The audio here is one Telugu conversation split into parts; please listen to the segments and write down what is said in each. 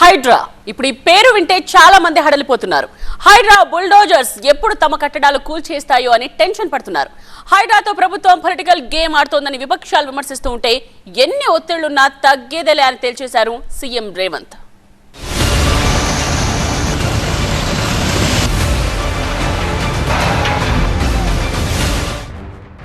హైడ్రా. ఇప్పుడు ఈ పేరు వింటే చాలా మంది హడలిపోతున్నారు. హైడ్రా బుల్డోజర్స్ ఎప్పుడు తమ కట్టడాలు కూల్చేస్తాయో అని టెన్షన్ పడుతున్నారు. హైడ్రాతో ప్రభుత్వం పొలిటికల్ గేమ్ ఆడుతోందని విపక్షాలు విమర్శిస్తూ ఉంటే ఎన్ని ఒత్తిళ్ళున్నా తగ్గేదేలే అని తేల్చేశారు సీఎం రేవంత్.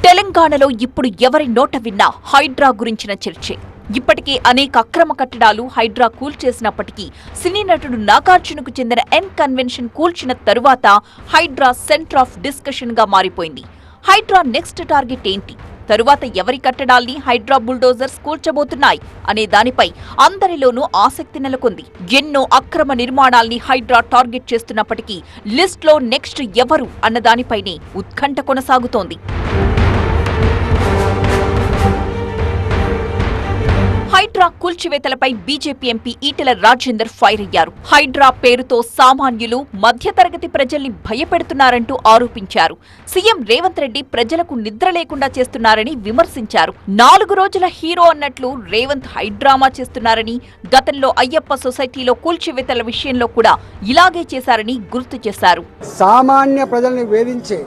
తెలంగాణలో ఇప్పుడు ఎవరి నోట విన్నా హైడ్రా గురించిన చర్చే. ఇప్పటికే అనేక అక్రమ కట్టడాలు హైడ్రా కూల్చేసినప్పటికీ సినీ నటుడు నాగార్జునకు చెందిన ఎన్ కన్వెన్షన్ కూల్చిన తరువాత హైడ్రా సెంటర్ ఆఫ్ డిస్కషన్గా మారిపోయింది. హైడ్రా నెక్స్ట్ టార్గెట్ ఏంటి? తరువాత ఎవరి కట్టడాల్ని హైడ్రా బుల్డోజర్స్ కూల్చబోతున్నాయి అనే దానిపై అందరిలోనూ ఆసక్తి నెలకొంది. ఎన్నో అక్రమ నిర్మాణాల్ని హైడ్రా టార్గెట్ చేస్తున్నప్పటికీ లిస్ట్లో నెక్స్ట్ ఎవరు అన్న దానిపైనే ఉత్కంఠ కొనసాగుతోంది. Hydraa కూల్చివేతలపై BJP MP Eatala Rajender fire అయ్యారు. హైడ్రా పేరుతో సామాన్యులు మధ్యతరగతి ప్రజల్ని భయపెడుతున్నారంటూ ఆరోపించారు. సీఎం రేవంత్ రెడ్డి ప్రజలకు నిద్ర లేకుండా చేస్తున్నారని విమర్శించారు. నాలుగు రోజుల హీరో అన్నట్లు రేవంత్ హైడ్రామా చేస్తున్నారని గతంలో అయ్యప్ప సొసైటీలో కూల్చివేతల విషయంలో కూడా ఇలాగే చేశారని గుర్తు చేశారు. సామాన్య ప్రజల్ని వేధించే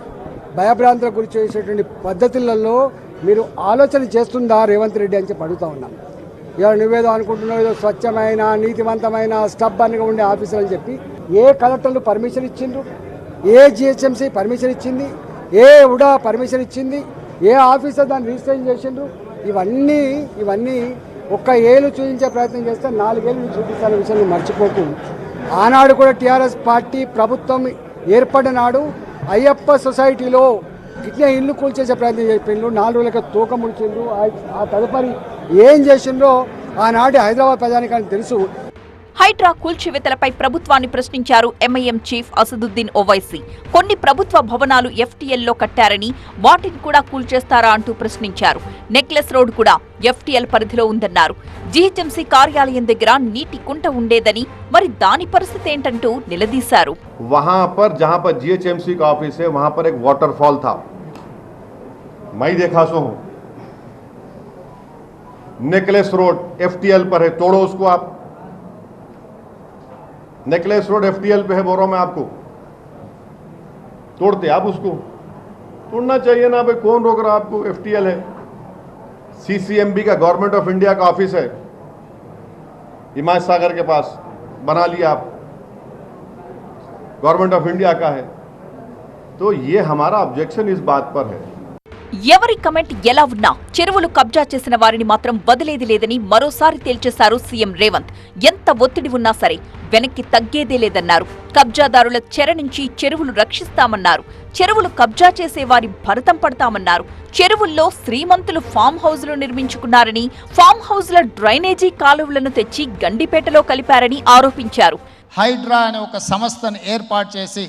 భయభ్రాంతులకు గురి చేసేటువంటి పద్ధతులలో మీరు ఆలోచన చేస్తుందా రేవంత్ రెడ్డి అని చెప్పి అడుగుతా ఉన్నాను ఇవాళ నువ్వేదో అనుకుంటున్నావు ఏదో స్వచ్ఛమైన నీతివంతమైన స్టబ్బన్గా ఉండే ఆఫీసర్ అని చెప్పి ఏ కలెక్టర్లు పర్మిషన్ ఇచ్చిండ్రు? ఏ జిహెచ్ఎంసీ పర్మిషన్ ఇచ్చింది? ఏ ఉడా పర్మిషన్ ఇచ్చింది? ఏ ఆఫీసర్ దాన్ని రిజిస్ట్రేషన్ చేసిండ్రు? ఇవన్నీ ఇవన్నీ ఒక్క ఏళ్ళు చూపించే ప్రయత్నం చేస్తే నాలుగేళ్ళు నువ్వు చూపిస్తాన విషయం మర్చిపోకు ఆనాడు కూడా టీఆర్ఎస్ పార్టీ ప్రభుత్వం ఏర్పడిన నాడు అయ్యప్ప సొసైటీలో ఇట్లా ఇల్లు కూల్చేసే ప్రయత్నం చెప్పిండ్రు నాలుగు రోజులకి తూక ముడిచిండ్రు. ఆ- ఆ తదుపరి ఏం చేసిండ్రో ఆనాటి హైదరాబాద్ ప్రజానికానికి తెలుసు. హైడ్రా కూల్చివేతలపై ప్రభుత్వాన్ని ప్రశ్నించారు ఎంఐఎం చీఫ్ అసదుద్దీన్ ఓవైసీ కొన్ని ప్రభుత్వ భవనాలు ఎఫ్టీఎల్లో కట్టారని వాటిని కూడా కూల్చేస్తారా అంటూ ప్రశ్నించారు నెక్లెస్ రోడ్ కూడా ఎఫ్టీఎల్ పరిధిలో ఉందన్నారు జీహెచ్ఎంసీ కార్యాలయం దగ్గర నీటి కుంట ఉండేదని మరి దాని పరిస్థితి ఏంటంటూ నిలదీశారు वहां पर जहां पर जीएचएमसी का ऑफिस है वहां पर एक वाटरफॉल था मैं ही देखा सो हूं नेकलेस रोड एफटीएल पर है तोड़ो उसको आप नेकलेस रोड एफटीएल पे है हूँ मैं आपको। तोड़ते आप उसको। तोड़ना चाहिए ना भाई, कौन रोक रहा आपको? एफटीएल है। सीसीएमबी का गवर्नमेंट ऑफ़ इंडिया का ऑफ़िस है। हिमायत सागर के पास। बना लिया आप। गवर्नमेंट ऑफ़ इंडिया का है। तो ये हमारा ऑब्जेक्शन इस बात पर है। ఎవరి కమెంట్ ఎలా ఉన్నా చెరువులు కబ్జా చేసిన వారిని మాత్రం వదిలేది లేదని మరోసారి తేల్చేశారు సీఎం రేవంత్. ఎంత ఒత్తిడి ఉన్నా సరే వెనక్కి తగ్గేదే లేదన్నారు. కబ్జాదారుల చెర నుంచి చెరువులు రక్షిస్తామన్నారు. చెరువులు కబ్జా చేసే వారి భరతం పడతామన్నారు. చెరువుల్లో శ్రీమంతులు ఫామ్ హౌజ్లు నిర్మించుకున్నారని ఫామ్ హౌజ్ల డ్రైనేజీ కాలువలను తెచ్చి గండిపేటలో కలిపారని ఆరోపించారు. హైడ్రా అనే ఒక సంస్థను ఏర్పాటు చేసి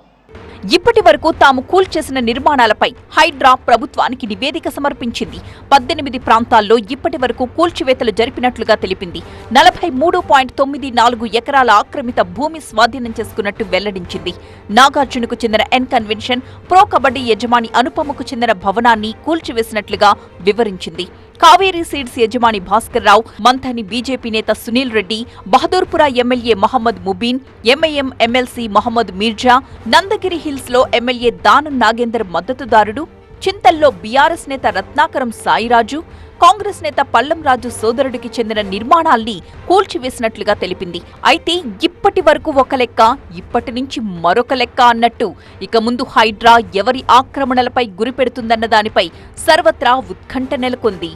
ఇప్పటి వరకు తాము కూల్చేసిన నిర్మాణాలపై హైడ్రా ప్రభుత్వానికి నివేదిక సమర్పించింది. పద్దెనిమిది ప్రాంతాల్లో ఇప్పటి వరకు కూల్చివేతలు జరిపినట్లుగా తెలిపింది. నలభై మూడు పాయింట్ తొమ్మిది నాలుగు ఎకరాల ఆక్రమిత భూమి స్వాధీనం చేసుకున్నట్టు వెల్లడించింది. నాగార్జునకు చెందిన ఎన్ కన్వెన్షన్ ప్రో కబడ్డీ యజమాని అనుపమకు చెందిన భవనాన్ని కూల్చివేసినట్లుగా వివరించింది. కావేరీ సీడ్స్ యజమాని భాస్కర్ రావు మంథని బీజేపీ నేత Sunil Reddy Bahadurpura MLA Mohammed Mubeen MIM MLC Mohammed Mirza Nandagiri హిల్స్లో ఎమ్మెల్యే దానం నాగేందర్ మద్దతుదారుడు చింతల్లో బీఆర్ఎస్ నేత రత్నాకరం సాయిరాజు కాంగ్రెస్ నేత పల్లంరాజు సోదరుడికి చెందిన నిర్మాణాల్ని కూల్చివేసినట్లుగా తెలిపింది. అయితే ఇప్పటి వరకు ఒక లెక్క ఇప్పటి నుంచి మరొక లెక్క అన్నట్టు. ఇక ముందు హైడ్రా ఎవరి ఆక్రమణలపై గురిపెడుతుందన్న దానిపై సర్వత్రా ఉత్కంఠ నెలకొంది.